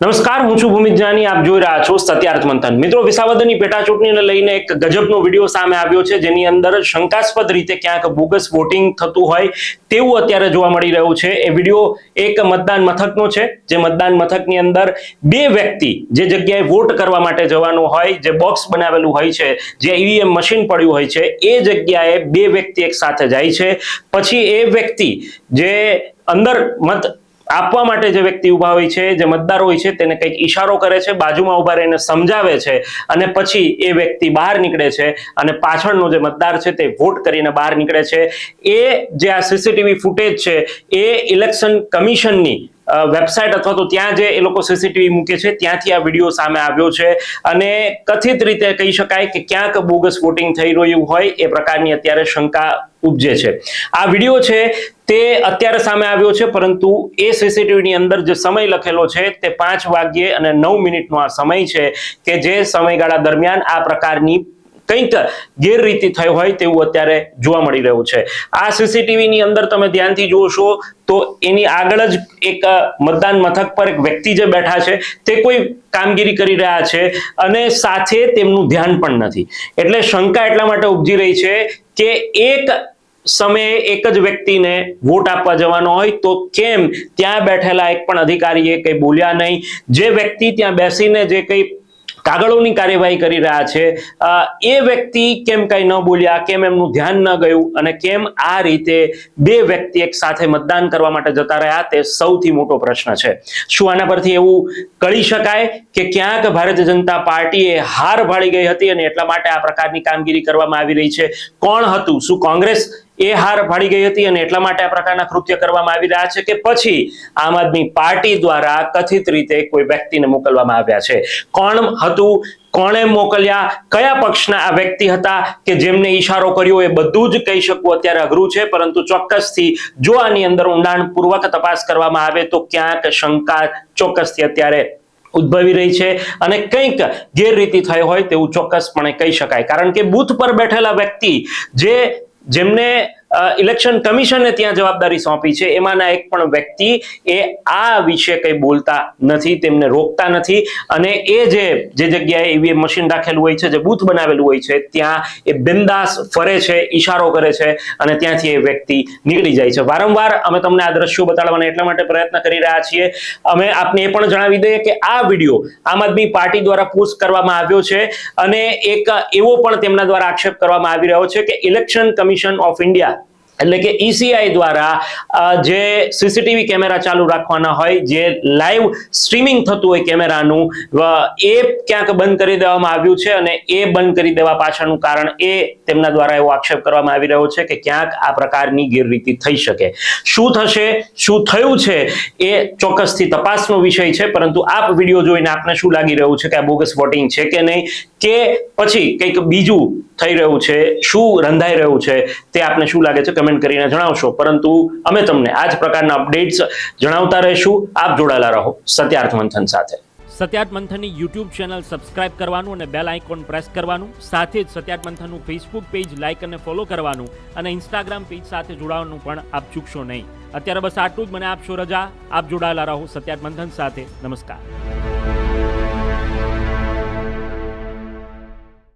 નમસ્કાર, હું છું ભૂમિત જાની, આપ જોઈ રહ્યા છો સત્યાર્થ મંથન. મિત્રો, વિસાવદરની પેટા ચૂંટણીને લઈને એક ગજબનો વીડિયો સામે આવ્યો છે, જેની અંદર શંકાસ્પદ રીતે ક્યાંક બોગસ વોટિંગ થતું હોય તેવું અત્યારે જોવા મળી રહ્યું છે. એ વીડિયો એક મતદાન મથકનો છે, જે મતદાન મથકની અંદર બે વ્યક્તિ જે જગ્યાએ વોટ કરવા માટે જવાનું હોય, જે બોક્સ બનાવેલું હોય છે, જે ઈવીએમ મશીન પડ્યું હોય છે, એ જગ્યાએ બે વ્યક્તિ એક સાથે જાય છે. પછી એ વ્યક્તિ જે અંદર મત આપવા માટે જે વ્યક્તિ ઊભા હોય છે, જે મતદાર હોય છે, તેને કંઈક ઈશારો કરે છે, બાજુમાં ઊભા રહીને સમજાવે છે અને પછી એ વ્યક્તિ બહાર નીકળે છે અને પાછળનો જે મતદાર છે તે વોટ કરીને બહાર નીકળે છે. એ જે આ સીસીટીવી ફૂટેજ છે, એ ઇલેક્શન કમિશનની વેબસાઇટ અથવા તો ત્યાં જે એ લોકો સીસીટીવી મૂકે છે, ત્યાંથી આ વીડિયો સામે આવ્યો છે. અને કથિત રીતે કહી શકાય કે ક્યાંક બોગસ વોટિંગ થઈ રહ્યું હોય એ પ્રકારની અત્યારે શંકા ઉપજે છે. આ વીડિયો છે તે અત્યારે સામે આવ્યો છે, પરંતુ એ સીસીટીવીની અંદર જે સમય લખેલો છે તે પાંચ વાગ્યે અને નવ મિનિટનો આ સમય છે કે જે સમયગાળા દરમિયાન આ પ્રકારની કંઈક ગેરરીતિ થઈ હોય તેવું અત્યારે જોવા મળી રહ્યું છે. આ સીસીટીવી ની અંદર તમે ધ્યાનથી જોશો તો એની આગળ જ એક મતદાન મથક પર એક વ્યક્તિ જે બેઠા છે તે કોઈ કામગીરી કરી રહ્યા છે અને સાથે તેમનું ધ્યાન પણ નથી. એટલે શંકા એટલા માટે ઉપજી રહી છે કે એક સમયે એક જ વ્યક્તિને વોટ આપવા જવાનો હોય તો કેમ? ત્યાં બેઠેલા એક પણ અધિકારીએ કંઈ બોલ્યા નહીં. જે વ્યક્તિ ત્યાં બેસીને જે કંઈ કાગળોની કાર્યવાહી કરી રહ્યા છે. એ વ્યક્તિ કેમ કઈ ન બોલ્યા, કેમ એમનું ધ્યાન ન ગયું અને કેમ આ રીતે બે વ્યક્તિ એક સાથે મતદાન કરવા માટે જતા રહ્યા, તે સૌથી મોટો પ્રશ્ન છે. શું આના પરથી એવું કહી શકાય કે ક્યાંક ભારતીય જનતા પાર્ટીએ હાર ભાળી ગઈ હતી અને એટલા માટે આ પ્રકારની કામગીરી કરવામાં આવી રહી છે? કોણ હતું? શું કોંગ્રેસ એ હાર ફાડી ગઈ હતી અને એટલા માટે આ પ્રકારના કૃત્ય કરવામાં આવી રહ્યા છે કે પછી આમ આદમી પાર્ટી દ્વારા કથિત રીતે કોઈ વ્યક્તિને મોકલવામાં આવ્યા છે. કોણ હતું? કોણે મોકલ્યા? કયા પક્ષના આ વ્યક્તિ હતા? કે જેમને ઈશારો કર્યો એ બધું જ કહી શકવું અત્યારે અઘરું છે, પરંતુ ચોક્કસથી જો આની અંદર ઊંડાણપૂર્વક તપાસ કરવામાં આવે તો ક્યાંક શંકા ચોક્કસથી અત્યારે ઉદ્ભવી રહી છે અને કંઈક ગેરરીતિ થઈ હોય તેવું ચોક્કસપણે કહી શકાય. કારણ કે બૂથ પર બેઠેલા વ્યક્તિ જે જેમને ઇલેક્શન કમિશને ત્યાં જવાબદારી સોંપી છે. એમાંના એક પણ વ્યક્તિ એ આ વિશે કંઈ બોલતા નથી, તેમને રોકતા નથી. અને એ જે જે જગ્યાએ ઈવીએમ મશીન રાખેલું હોય છે, જે બૂથ બનાવેલું હોય છે, ત્યાં એ બિંદાસ ફરે છે, ઈશારો કરે છે અને ત્યાંથી એ વ્યક્તિ નીકળી જાય છે. વારંવાર અમે તમને આ દ્રશ્યો બતાડવાના એટલા માટે પ્રયત્ન કરી રહ્યા છીએ. અમે આપને એ પણ જણાવી દઈએ કે આ વીડિયો આમ આદમી પાર્ટી દ્વારા પોસ્ટ કરવામાં આવ્યો છે અને એક એવો પણ તેમના દ્વારા આક્ષેપ કરવામાં આવી રહ્યો છે કે ઇલેક્શન કમિશન ઓફ ઇન્ડિયા એટલે કે ઈસીઆઈ દ્વારા જે સીસીટીવી કેમેરા ચાલુ રાખવાના હોય, જે લાઈવ સ્ટ્રીમિંગ થતું હોય કેમેરાનું એ ક્યાંક બંધ કરી દેવામાં આવ્યું છે અને એ બંધ કરી દેવા પાછળનું કારણ એ તેમના દ્વારા એવો આક્ષેપ કરવામાં આવી રહ્યો છે કે ક્યાંક આ પ્રકારની ગેરરીતિ થઈ શકે. શું થશે, શું થયું છે, એ ચોક્કસથી તપાસનો વિષય છે, પરંતુ આપ વીડિયો જોઈને આપને શું લાગી રહ્યું છે કે આ બોગસ વોટિંગ છે કે નહીં, કે પછી કંઈક બીજું થઈ રહ્યું છે, શું રંધાઈ રહ્યું છે તે આપને શું લાગે છે કમેન્ટ કરીને જણાવશો. પરંતુ અમે તમને આ જ પ્રકારના અપડેટ્સ જણાવતા રહીશું. આપ જોડાયેલા રહો સત્યાર્થ મંથન સાથે. સત્યાર્થ મંથનની યુટ્યુબ ચેનલ સબસ્ક્રાઇબ કરવાનું અને બેલ આઇકોન પ્રેસ કરવાનું, સાથે જ સત્યાર્થ મંથનનું ફેસબુક પેજ લાઇક અને ફોલો કરવાનું અને ઇન્સ્ટાગ્રામ પેજ સાથે જોડાવાનું પણ આપ ચૂકશો નહીં. અત્યારે બસ આટલું જ. મને આપશો રજા. આપ જોડાયેલા રહો સત્યાર્થ મંથન સાથે. નમસ્કાર.